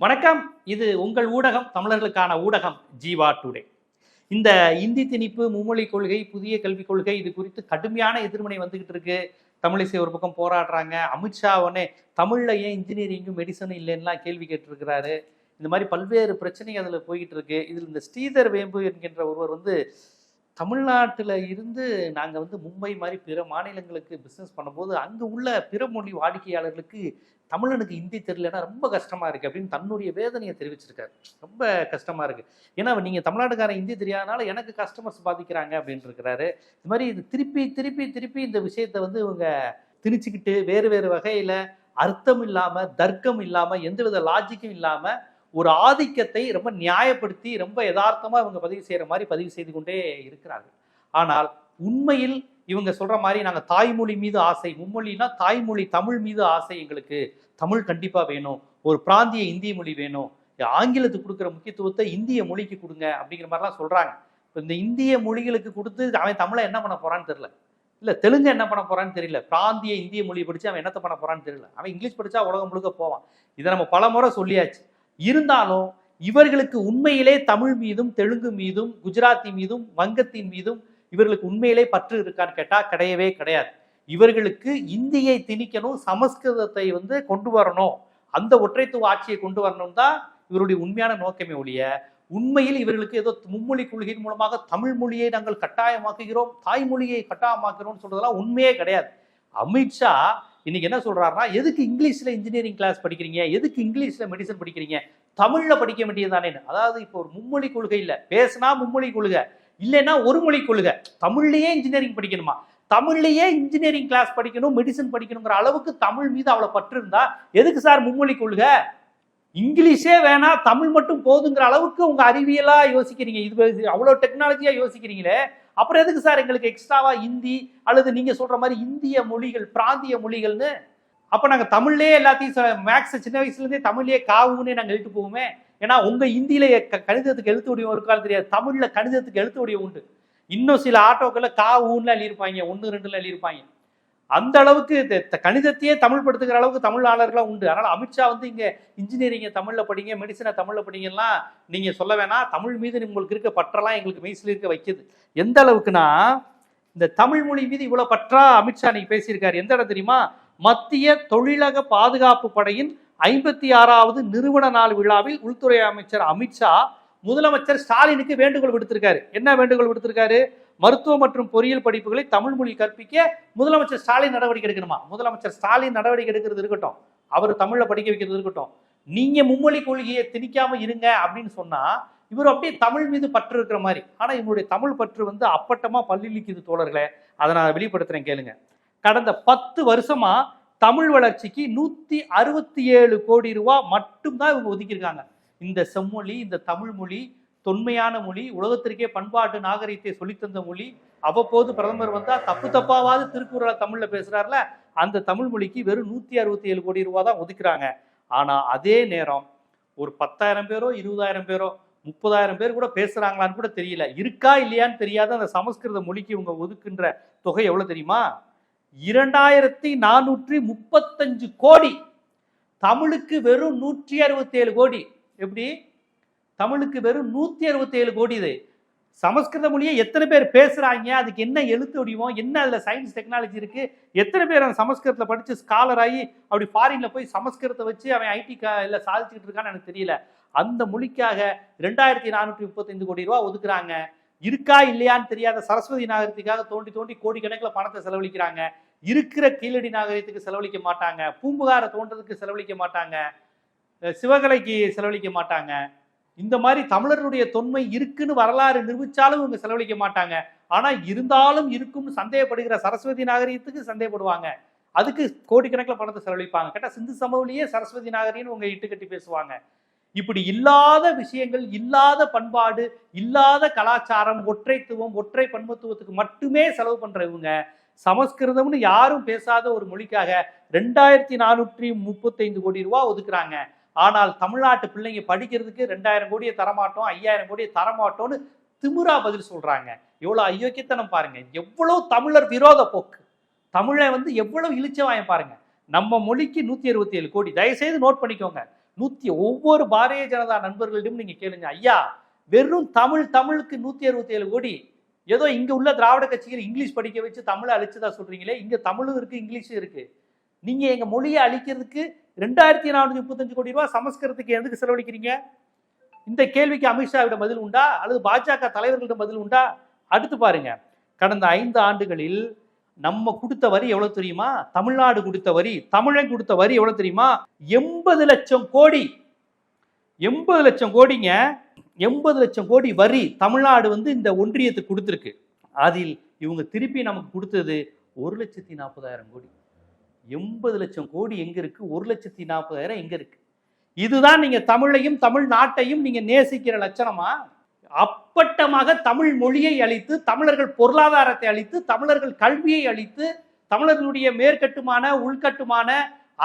வணக்கம். இது உங்கள் ஊடகம் தமிழர்களுக்கான ஊடகம் ஜீவா டுடே. இந்த இந்தி திணிப்பு மும்மொழி கொள்கை புதிய கல்விக் கொள்கை இது குறித்து கடுமையான எதிர்மனை வந்துகிட்டு இருக்கு. தமிழிசை ஒரு பக்கம் போராடுறாங்க. அமித்ஷா உடனே தமிழ்ல ஏன் இன்ஜினியரிங்கும் மெடிசனும் இல்லைன்னுலாம் கேள்வி கேட்டிருக்கிறாரு. இந்த மாதிரி பல்வேறு பிரச்சனை அதில் போய்கிட்டு இருக்கு. இதில் இந்த ஸ்ரீதர் வேம்பு என்கின்ற ஒருவர் வந்து தமிழ்நாட்டில் இருந்து நாங்கள் வந்து மும்பை மாதிரி பிற மாநிலங்களுக்கு பிஸ்னஸ் பண்ணும்போது அங்கே உள்ள பிற மொழி வாடிக்கையாளர்களுக்கு தமிழனுக்கு ஹிந்தி தெரியலன்னா ரொம்ப கஷ்டமாக இருக்குது அப்படின்னு தன்னுடைய வேதனையை தெரிவிச்சிருக்காரு. ரொம்ப கஷ்டமாக இருக்குது ஏன்னா நீங்கள் தமிழ்நாட்டுக்காரன் ஹிந்தி தெரியாதனால எனக்கு கஸ்டமர்ஸ் பாதிக்கிறாங்க அப்படின்னு இருக்கிறாரு. இது மாதிரி இது திருப்பி திருப்பி திருப்பி இந்த விஷயத்தை வந்து இவங்க திணிச்சுக்கிட்டு வேறு வேறு வகையில் அர்த்தம் இல்லாமல் தர்க்கம் இல்லாமல் எந்தவித லாஜிக்கும் இல்லாமல் ஒரு ஆதிக்கத்தை ரொம்ப நியாயப்படுத்தி ரொம்ப யதார்த்தமாக இவங்க பதிவு செய்கிற மாதிரி பதிவு செய்து கொண்டே இருக்கிறார்கள். ஆனால் உண்மையில் இவங்க சொல்கிற மாதிரி நாங்கள் தாய்மொழி மீது ஆசை மும்மொழினா தாய்மொழி தமிழ் மீது ஆசை எங்களுக்கு. தமிழ் கண்டிப்பாக வேணும். ஒரு பிராந்திய இந்திய மொழி வேணும். ஆங்கிலத்துக்கு கொடுக்குற முக்கியத்துவத்தை இந்திய மொழிக்கு கொடுங்க அப்படிங்கிற மாதிரிலாம் சொல்கிறாங்க இப்போ இந்த இந்திய மொழிகளுக்கு கொடுத்து அவன் தமிழை என்ன பண்ண போகிறான்னு தெரியல. இல்லை தெலுங்கு என்ன பண்ண போகிறான்னு தெரியல. பிராந்திய இந்திய மொழி படித்து அவன் என்னத்த பண்ண போகிறான்னு தெரியல. அவன் இங்கிலீஷ் படித்தா உலகம் முழுக்க போவான். இதை நம்ம பல முறை சொல்லியாச்சு. இருந்தாலும் இவர்களுக்கு உண்மையிலே தமிழ் மீதும் தெலுங்கு மீதும் குஜராத்தி மீதும் வங்கத்தின் மீதும் இவர்களுக்கு உண்மையிலே பற்று இருக்கான்னு கேட்டால் கிடையவே கிடையாது. இவர்களுக்கு இந்தியை திணிக்கணும் சமஸ்கிருதத்தை வந்து கொண்டு வரணும் அந்த ஒற்றைத்துவ ஆட்சியை கொண்டு வரணும் தான் இவருடைய உண்மையான நோக்கமே ஒழிய உண்மையில் இவர்களுக்கு ஏதோ மும்மொழி கொள்கையின் மூலமாக தமிழ் மொழியை நாங்கள் கட்டாயமாக்குகிறோம் தாய்மொழியை கட்டாயமாக்குகிறோம் சொல்றதெல்லாம் உண்மையே கிடையாது. அமித்ஷா இன்னைக்கு என்ன சொல்றாருன்னா எதுக்கு இங்கிலீஷ்ல இன்ஜினியரிங் கிளாஸ் படிக்கிறீங்க? எதுக்கு இங்கிலீஷ்ல மெடிசன் படிக்கிறீங்க? தமிழ்ல படிக்க வேண்டியதுதானே? அதாவது இப்போ ஒரு மும்மொழி கொள்கை இல்ல. பேசினா மும்மொழி கொள்கை இல்லைன்னா ஒரு மொழி கொள்கை. தமிழ்லயே இன்ஜினியரிங் படிக்கணுமா? தமிழ்லயே இன்ஜினியரிங் கிளாஸ் படிக்கணும் மெடிசன் படிக்கணுங்கிற அளவுக்கு தமிழ் மீது அவ்வளோ பற்று இருந்தா எதுக்கு சார் மும்மொழி கொள்கை? இங்கிலீஷே வேணாம் தமிழ் மட்டும் போதுங்கிற அளவுக்கு உங்க அறிவியலா யோசிக்கிறீங்க. இது அவ்வளவு டெக்னாலஜியா யோசிக்கிறீங்களே அப்புறம் எதுக்கு சார் எங்களுக்கு எக்ஸ்ட்ராவா ஹிந்தி அல்லது நீங்க சொல்ற மாதிரி இந்திய மொழிகள் பிராந்திய மொழிகள்னு? அப்ப நாங்க தமிழ்லயே எல்லாத்தையும் மேக்ஸ் சின்ன வயசுல இருந்தே தமிழ்லயே காவுன்னு நாங்க எழுட்டு போவோமே. ஏன்னா உங்க இந்தியில கணிதத்துக்கு எழுத்து வடிவம் இருக்கான்னு தெரியாது. தமிழ்ல கணிதத்துக்கு எழுத்து வடிவம் உண்டு. இன்னும் சில ஆட்டோக்கள்ல காவுன்னு எழுதியிருப்பாங்க. ஒன்று ரெண்டுல எழுதியிருப்பாங்க. அந்த அளவுக்கு த- கணிதத்தையே தமிழ் படுத்துக்கிற அளவுக்கு தமிழ் உண்டு. அதனால் அமித்ஷா வந்து இங்கே இன்ஜினியரிங்கை தமிழில் படிங்க மெடிசனை தமிழில் படிங்கலாம் நீங்கள் சொல்ல வேணாம். தமிழ் மீது உங்களுக்கு இருக்க பற்றெல்லாம் எங்களுக்கு மெய்சில் இருக்க வைக்கிது. எந்த அளவுக்குன்னா இந்த தமிழ் மொழி மீது இவ்வளோ பற்றா அமித்ஷா நீங்க பேசியிருக்காரு. எந்த இடம் தெரியுமா? மத்திய தொழிலக பாதுகாப்பு படையின் ஐம்பத்தி ஆறாவது நிறுவன நாள் விழாவில் உள்துறை அமைச்சர் அமித்ஷா முதலமைச்சர் ஸ்டாலினுக்கு வேண்டுகோள் விடுத்திருக்காரு. என்ன வேண்டுகோள் விடுத்திருக்காரு? மருத்துவ மற்றும் பொறியியல் படிப்புகளை தமிழ் மொழி கற்பிக்க முதலமைச்சர் ஸ்டாலின் நடவடிக்கை எடுக்கணுமா? முதலமைச்சர் ஸ்டாலின் நடவடிக்கை எடுக்கிறது இருக்கட்டும். அவர் தமிழில் படிக்க வைக்கிறது இருக்கட்டும். நீங்க மும்மொழி கொள்கையை திணிக்காம இருங்க அப்படின்னு சொன்னா இவர் அப்படியே தமிழ் மீது பற்று இருக்கிற மாதிரி. ஆனா இவருடைய தமிழ் பற்று வந்து அப்பட்டமா பல்லிழிக்குது தோழர்களே. அதை நான் வெளிப்படுத்துறேன் கேளுங்க. கடந்த பத்து வருஷமா தமிழ் வளர்ச்சிக்கு நூத்தி அறுபத்தி ஏழு கோடி ரூபாய் மட்டும்தான் இவங்க ஒதுக்கியிருக்காங்க. இந்த செம்மொழி இந்த தமிழ் மொழி தொன்மையான மொழி உலகத்திற்கே பண்பாட்டு நாகரீகத்தை சொல்லித்தந்த மொழி அவ்வப்போது பிரதமர் வந்தால் தப்பு தப்பாவது திருக்குறளை தமிழில் பேசுகிறார்ல அந்த தமிழ் மொழிக்கு வெறும் நூற்றி அறுபத்தி ஏழு கோடி ரூபா தான் ஒதுக்குறாங்க. ஆனால் அதே நேரம் ஒரு பத்தாயிரம் பேரோ இருபதாயிரம் பேரோ முப்பதாயிரம் பேர் கூட பேசுகிறாங்களான்னு கூட தெரியல. இருக்கா இல்லையான்னு தெரியாத அந்த சமஸ்கிருத மொழிக்கு இவங்க ஒதுக்குன்ற தொகை எவ்வளோ தெரியுமா? இரண்டாயிரத்தி நானூற்றி முப்பத்தஞ்சு கோடி. தமிழுக்கு வெறும் நூற்றி அறுபத்தி ஏழு கோடி. எப்படி? தமிழுக்கு வெறும் நூத்தி அறுபத்தி ஏழு கோடி இது. சமஸ்கிருத மொழியை எத்தனை பேர் பேசுறாங்க? அதுக்கு என்ன எழுத்து வடிவம்? என்ன அதுல சயின்ஸ் டெக்னாலஜி இருக்கு? எத்தனை பேர் அந்த சமஸ்கிருதத்துல படிச்சு ஸ்காலர் ஆகி அப்படி ஃபாரின்ல போய் சமஸ்கிருதத்தை வச்சு அவன் ஐடி இல்ல சாதிச்சுட்டு இருக்கான்னு எனக்கு தெரியல. அந்த மொழிக்காக ரெண்டாயிரத்தி நானூற்றி முப்பத்தைந்து கோடி ரூபா ஒதுக்குறாங்க. இருக்கா இல்லையான்னு தெரியாத சரஸ்வதி நாகரிகத்துக்காக தோண்டி தோண்டி கோடிக்கணக்கில் பணத்தை செலவழிக்கிறாங்க. இருக்கிற கீழடி நாகரிகத்துக்கு செலவழிக்க மாட்டாங்க. பூம்புகாரை தோன்றதுக்கு செலவழிக்க மாட்டாங்க. சிவகலைக்கு செலவழிக்க மாட்டாங்க. இந்த மாதிரி தமிழர்களுடைய தொன்மை இருக்குன்னு வரலாறு நிரூபிச்சாலும் இவங்க செலவழிக்க மாட்டாங்க. ஆனா இருந்தாலும் இருக்கும்னு சந்தேகப்படுகிற சரஸ்வதி நாகரிகத்துக்கு சந்தேகப்படுவாங்க. அதுக்கு கோடிக்கணக்கில் பணத்தை செலவழிப்பாங்க. கேட்டா சிந்து சமவெளியே சரஸ்வதி நாகரிகம்னு உங்க இட்டு கட்டி பேசுவாங்க. இப்படி இல்லாத விஷயங்கள் இல்லாத பண்பாடு இல்லாத கலாச்சாரம் ஒற்றைத்துவம் ஒற்றை பன்மத்துவத்துக்கு மட்டுமே செலவு பண்ற இவங்க சமஸ்கிருதம்னு யாரும் பேசாத ஒரு மொழிக்காக ரெண்டாயிரத்தி நானூற்றி முப்பத்தைந்து கோடி ரூபா ஒதுக்குறாங்க. ஆனால் தமிழ்நாட்டு பிள்ளைங்க படிக்கிறதுக்கு ரெண்டாயிரம் கோடியை தரமாட்டோம் ஐயாயிரம் கோடியை தரமாட்டோம்னு திமுறா பதில் சொல்றாங்க. எவ்வளோ அயோக்கியத்தனம் பாருங்க. எவ்வளோ தமிழர் விரோத போக்கு. தமிழை வந்து எவ்வளவு இழிச்சவாயம் பாருங்க. நம்ம மொழிக்கு நூத்தி அறுபத்தி ஏழு கோடி. தயவுசெய்து நோட் பண்ணிக்கோங்க. நூத்தி ஒவ்வொரு பாரதிய ஜனதா நண்பர்களிடம் நீங்க கேளுங்க. ஐயா வெறும் தமிழ் தமிழுக்கு நூத்தி அறுபத்தி ஏழு கோடி. ஏதோ இங்க உள்ள திராவிட கட்சிகள் இங்கிலீஷ் படிக்க வச்சு தமிழை அழிச்சதா சொல்றீங்களே? இங்க தமிழும் இருக்கு இங்கிலீஷும் இருக்கு. நீங்க எங்க மொழியை அழிக்கிறதுக்கு ரெண்டாயிரத்தி நானூத்தி முப்பத்தஞ்சு கோடி ரூபாய் சமஸ்கிருதத்துக்கு எதுக்கு செலவழிக்கிறீங்க? இந்த கேள்விக்கு அமித்ஷாவிடம் பதில் உண்டா? அல்லது பாஜக தலைவர்களிடம் பதில் உண்டா? அடுத்து பாருங்க. கடந்த ஐந்து ஆண்டுகளில் நம்ம கொடுத்த வரி எவ்வளவு தெரியுமா? தமிழ்நாடு கொடுத்த வரி தமிழன் கொடுத்த வரி எவ்வளவு தெரியுமா? எண்பது லட்சம் கோடி. எண்பது லட்சம் கோடிங்க. எண்பது லட்சம் கோடி வரி தமிழ்நாடு வந்து இந்த ஒன்றியத்துக்கு கொடுத்துருக்கு. அதில் இவங்க திருப்பி நமக்கு கொடுத்தது ஒரு லட்சத்தி நாற்பதாயிரம் கோடி. எண்பது லட்சம் கோடி எங்க இருக்கு? ஒரு லட்சத்தி நாற்பதாயிரம் எங்க இருக்கு? இதுதான் நீங்க தமிழையும் தமிழ் நாட்டையும் நீங்க நேசிக்கிற லட்சணமா? அப்பட்டமாக தமிழ் மொழியை அழித்து தமிழர்கள் பொருளாதாரத்தை அழித்து தமிழர்கள் கல்வியை அழித்து தமிழர்களுடைய மேற்கட்டுமான உள்கட்டுமான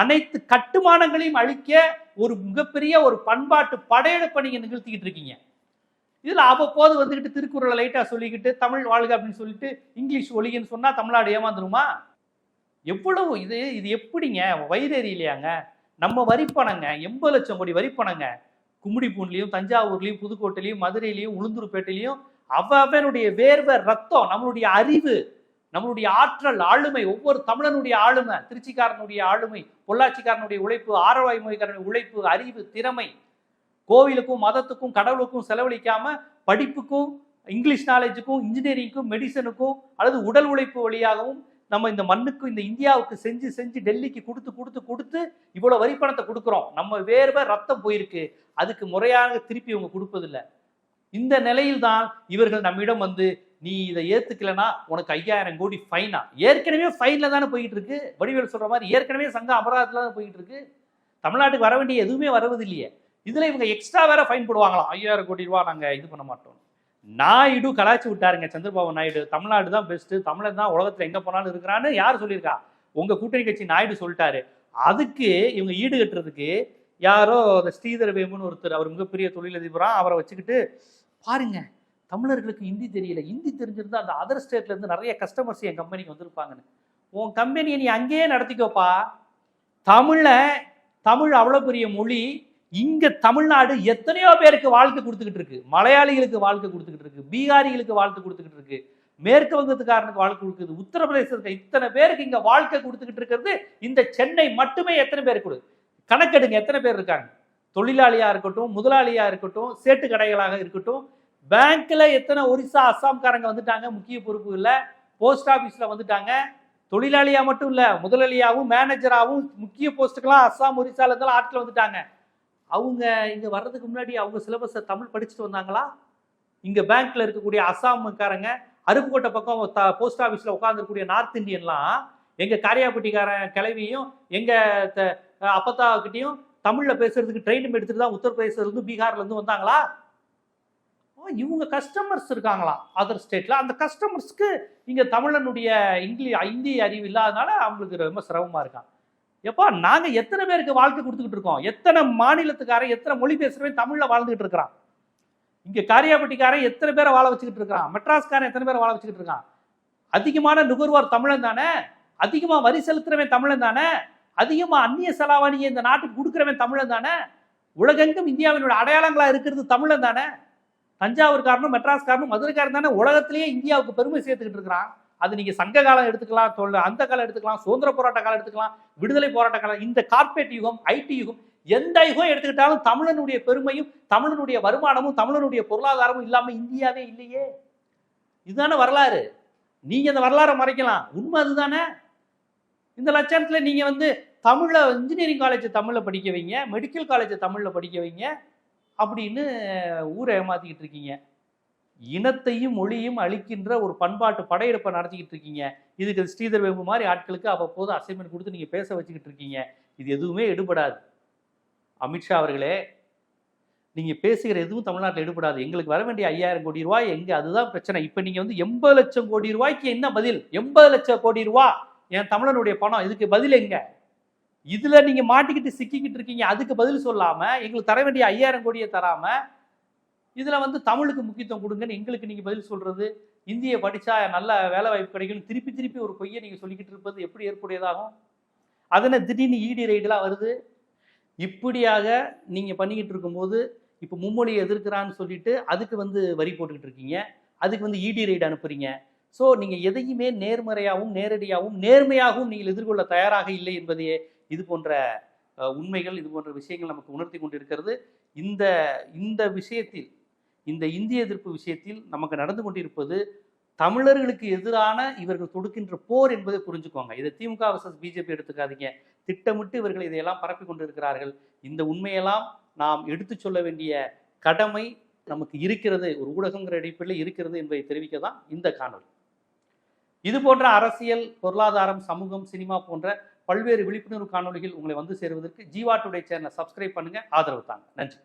அனைத்து கட்டுமானங்களையும் அழிக்க ஒரு மிகப்பெரிய ஒரு பண்பாட்டு படையெடுப்பை நீங்க நிகழ்த்திக்கிட்டு இருக்கீங்க. இதில் அவ்வப்போது வந்துக்கிட்டு திருக்குறளை லைட்டாக சொல்லிக்கிட்டு தமிழ் வாழ்க அப்படின்னு சொல்லிட்டு இங்கிலீஷ் ஒழின்னு சொன்னால் தமிழ்நாடு ஏமாந்துருமா? எவ்வளவு இது இது எப்படிங்க? வயிறறி இல்லையாங்க நம்ம வரிப்பணங்க எண்பது லட்சம் கோடி வரிப்பணங்க. கும்மிடிப்பூண்லையும் தஞ்சாவூர்லேயும் புதுக்கோட்டையிலையும் மதுரையிலையும் உளுந்தூர்பேட்டையிலையும் அவனுடைய வேர்வை ரத்தம் நம்மளுடைய அறிவு நம்மளுடைய ஆற்றல் ஆளுமை ஒவ்வொரு தமிழனுடைய ஆளுமை திருச்சிக்காரனுடைய ஆளுமை பொள்ளாச்சிக்காரனுடைய உழைப்பு ஆரவாய் மொழிக்காரனுடைய உழைப்பு அறிவு திறமை கோவிலுக்கும் மதத்துக்கும் கடவுளுக்கும் செலவழிக்காம படிப்புக்கும் இங்கிலீஷ் நாலேஜுக்கும் இன்ஜினியரிங்க்கும் மெடிசனுக்கும் அல்லது உடல் உழைப்பு வழியாகவும் நம்ம இந்த மண்ணுக்கு இந்த இந்தியாவுக்கு செஞ்சு செஞ்சு டெல்லிக்கு கொடுத்து கொடுத்து கொடுத்து இவ்வளோ வரி பணத்தை கொடுக்குறோம். நம்ம வேர்வை ரத்தம் போயிருக்கு. அதுக்கு முறையாக திருப்பி இவங்க கொடுப்பதில்ல. இந்த நிலையில் தான் இவர்கள் நம்மிடம் வந்து நீ இதை ஏத்துக்கலனா உனக்கு ஐயாயிரம் கோடி ஃபைனா ஏற்கனவே ஃபைன்ல தானே போயிட்டு இருக்கு வடிவேல் சொல்ற மாதிரி ஏற்கனவே சங்கம் அபராதத்துல தான் போயிட்டு இருக்கு தமிழ்நாட்டுக்கு வர வேண்டிய எதுவுமே வரவது இல்லையே இதுல இவங்க எக்ஸ்ட்ரா வேற ஃபைன் போடுவாங்களாம். ஐயாயிரம் கோடி ரூபா நாங்கள் இது பண்ண மாட்டோம். நாயுடு கலாச்சி விட்டாருங்க சந்திரபாபு நாயுடு. தமிழ்நாடு தான் பெஸ்ட் தமிழன் தான் உலகத்துல எங்க போனாலும் இருக்கிறான்னு யார் சொல்லியிருக்கா? உங்க கூட்டணி கட்சி நாயுடு சொல்லிட்டாரு. அதுக்கு இவங்க ஈடு கட்டுறதுக்கு யாரோ அந்த ஸ்ரீதர் வேமுன்னு ஒருத்தர் அவர் மிகப்பெரிய தொழிலதிபரா அவரை வச்சுக்கிட்டு பாருங்க தமிழர்களுக்கு ஹிந்தி தெரியல. ஹிந்தி தெரிஞ்சிருந்தா அந்த அதர் ஸ்டேட்ல இருந்து நிறைய கஸ்டமர்ஸ் என் கம்பெனிக்கு வந்திருப்பாங்கன்னு. உன் கம்பெனியை நீ அங்கேயே நடத்திக்கோப்பா. தமிழ தமிழ் அவ்வளோ பெரிய மொழி இங்க தமிழ்நாடு எத்தனையோ பேருக்கு வாழ்க்கை கொடுத்துக்கிட்டு இருக்கு. மலையாளிகளுக்கு வாழ்க்கை கொடுத்துக்கிட்டு இருக்கு. பீகாரிகளுக்கு வாழ்க்கை கொடுத்துக்கிட்டு இருக்கு. மேற்கு வங்கத்துக்காரனுக்கு வாழ்க்கை கொடுக்குது. உத்தரப்பிரதேசத்துக்கு இத்தனை பேருக்கு இங்க வாழ்க்கை கொடுத்துக்கிட்டு இருக்கிறது. இந்த சென்னை மட்டுமே எத்தனை பேருக்கு கொடு கணக்கெடுங்க. எத்தனை பேர் இருக்காங்க? தொழிலாளியா இருக்கட்டும் முதலாளியா இருக்கட்டும் சேட்டு கடைகளாக இருக்கட்டும் பேங்க்ல எத்தனை ஒரிசா அஸ்ஸாம்காரங்க வந்துட்டாங்க. முக்கிய பொறுப்புகளில் போஸ்ட் ஆபீஸ்ல வந்துட்டாங்க. தொழிலாளியா மட்டும் இல்ல முதலாளியாகவும் மேனேஜராகவும் முக்கிய போஸ்ட்டுக்கெல்லாம் அஸ்ஸாம் ஒரிசால இருந்தாலும் ஆட்கள் வந்துட்டாங்க. அவங்க இங்கே வர்றதுக்கு முன்னாடி அவங்க சிலபஸை தமிழ் படிச்சுட்டு வந்தாங்களா? இங்கே பேங்க்கில் இருக்கக்கூடிய அசாம்காரங்க அருப்புக்கோட்டை பக்கம் போஸ்ட் ஆஃபீஸில் உட்காந்துருக்கூடிய நார்த் இந்தியன்லாம் எங்கள் காரியாப்பட்டிக்காரன் கிளவியும் எங்கள் த- அப்பத்தாக்கிட்டையும் தமிழில் பேசுறதுக்கு ட்ரெயினும் எடுத்துட்டு தான் உத்தரப்பிரதேசத்துல இருந்து இருந்து வந்தாங்களா? இவங்க கஸ்டமர்ஸ் இருக்காங்களா அதர் ஸ்டேட்டில் அந்த கஸ்டமர்ஸ்க்கு இங்கே தமிழனுடைய இங்கிலீஷ் இந்தி அறிவு இல்லாதனால அவங்களுக்கு ரொம்ப சிரமமாக இருக்கான் எப்பா நாங்க எத்தனை பேருக்கு வாழ்க்கை கொடுத்துக்கிட்டு இருக்கோம்? எத்தனை மாநிலத்துக்காரன் எத்தனை மொழி பேசுறவன் தமிழ்ல வாழ்ந்துகிட்டு இருக்கிறான்? இங்க காரியாபட்டிக்காரன் எத்தனை பேரை வாழ வச்சுக்கிட்டு இருக்கிறான்? மெட்ராஸ்காரன் எத்தனை பேரை வாழ வச்சுக்கிட்டு இருக்கான்? அதிகமான நுகர்வோர் தமிழன் தானே? அதிகமா வரி செலுத்துறவன் தமிழன் தானே? அதிகமா அந்நிய செலாவணியை இந்த நாட்டுக்கு கொடுக்குறவன் தமிழன் தானே? உலகெங்கும் இந்தியாவினோட அடையாளங்களா இருக்கிறது தமிழன் தானே? தஞ்சாவூர்காரனும் மெட்ராஸ்காரனும் மதுரைக்காரன் தானே? உலகத்திலேயே இந்தியாவுக்கு பெருமை சேர்த்துக்கிட்டு இருக்கிறான். அது நீங்கள் சங்க காலம் எடுத்துக்கலாம் தொழில் அந்த காலம் எடுத்துக்கலாம் சுதந்திர போராட்ட காலம் எடுத்துக்கலாம் விடுதலை போராட்ட காலம் இந்த கார்பரேட் யுகம் ஐடி யுகம் எந்த யுகம் எடுத்துக்கிட்டாலும் தமிழனுடைய பெருமையும் தமிழனுடைய வருமானமும் தமிழனுடைய பொருளாதாரமும் இல்லாமல் இந்தியாவே இல்லையே. இதுதானே வரலாறு. நீங்கள் அந்த வரலாறை மறைக்கலாம். உண்மை அதுதானே. இந்த லட்சணத்தில் நீங்கள் வந்து தமிழில் இன்ஜினியரிங் காலேஜ் தமிழில் படிக்க வைங்க மெடிக்கல் காலேஜ் தமிழில் படிக்க வைங்க அப்படின்னு ஊரை ஏமாத்திக்கிட்டு இருக்கீங்க. இனத்தையும் மொழியும் அழிக்கின்ற ஒரு பண்பாட்டு படையெடுப்பை நடத்திக்கிட்டு இருக்கீங்க. இதுக்கு ஸ்ரீதர் வேம்பு மாதிரி ஆட்களுக்கு அவ்வப்போது அசைன்மெண்ட் கொடுத்து நீங்கள் பேச வச்சுக்கிட்டு இருக்கீங்க. இது எதுவுமே எடுபடாது. அமித்ஷா அவர்களே நீங்கள் பேசுகிற எதுவும் தமிழ்நாட்டில் எடுபடாது. எங்களுக்கு வர வேண்டிய ஐயாயிரம் கோடி ரூபாய் எங்கே? அதுதான் பிரச்சனை. இப்போ நீங்கள் வந்து எண்பது லட்சம் கோடி ரூபாய்க்கு என்ன பதில்? எண்பது லட்சம் கோடி ரூபாய் என் தமிழனுடைய பணம் இதுக்கு பதில் எங்க? இதில் நீங்கள் மாட்டிக்கிட்டு சிக்கிக்கிட்டு இருக்கீங்க. அதுக்கு பதில் சொல்லாமல் எங்களுக்கு தர வேண்டிய ஐயாயிரம் கோடியை தராமல் இதில் வந்து தமிழுக்கு முக்கியத்துவம் கொடுங்கன்னு எங்களுக்கு நீங்கள் பதில் சொல்கிறது இந்திய படித்தா நல்ல வேலை வாய்ப்பு கிடைக்கும் திருப்பி திருப்பி ஒரு பொய்யை நீங்கள் சொல்லிக்கிட்டு இருப்பது எப்படி ஏற்புடையதாகும்? அதனால் திடீர்னு இடி ரைடெலாம் வருது. இப்படியாக நீங்கள் பண்ணிக்கிட்டு இருக்கும்போது இப்போ மும்மொழியை எதிர்க்கிறான்னு சொல்லிட்டு அதுக்கு வந்து வரி போட்டுக்கிட்டு இருக்கீங்க. அதுக்கு வந்து இடி ரைடு அனுப்புறீங்க. ஸோ நீங்கள் எதையுமே நேர்மறையாகவும் நேரடியாகவும் நேர்மையாகவும் நீங்கள் எதிர்கொள்ள தயாராக இல்லை என்பதையே இது போன்ற உண்மைகள் இது போன்ற விஷயங்கள் நமக்கு உணர்த்தி கொண்டிருக்கிறது. இந்த இந்த விஷயத்தில் இந்த இந்திய எதிர்ப்பு விஷயத்தில் நமக்கு நடந்து கொண்டிருப்பது தமிழர்களுக்கு எதிரான இவர்கள் தொடுக்கின்ற போர் என்பதை புரிஞ்சுக்கோங்க. இதை திமுக வர்சஸ் பிஜேபி எடுத்துக்காதீங்க. திட்டமிட்டு இவர்கள் இதையெல்லாம் பரப்பி கொண்டிருக்கிறார்கள். இந்த உண்மையெல்லாம் நாம் எடுத்துச் சொல்ல வேண்டிய கடமை நமக்கு இருக்கிறது. ஒரு ஊடகங்கிற அடிப்படையில் இருக்கிறது என்பதை தெரிவிக்க தான் இந்த காணொளி. இது போன்ற அரசியல் பொருளாதாரம் சமூகம் சினிமா போன்ற பல்வேறு விழிப்புணர்வு காணொளிகள் உங்களை வந்து சேருவதற்கு ஜீவா டுடே சேனலை சப்ஸ்கிரைப் பண்ணுங்க. ஆதரவு தாங்க. நன்றி.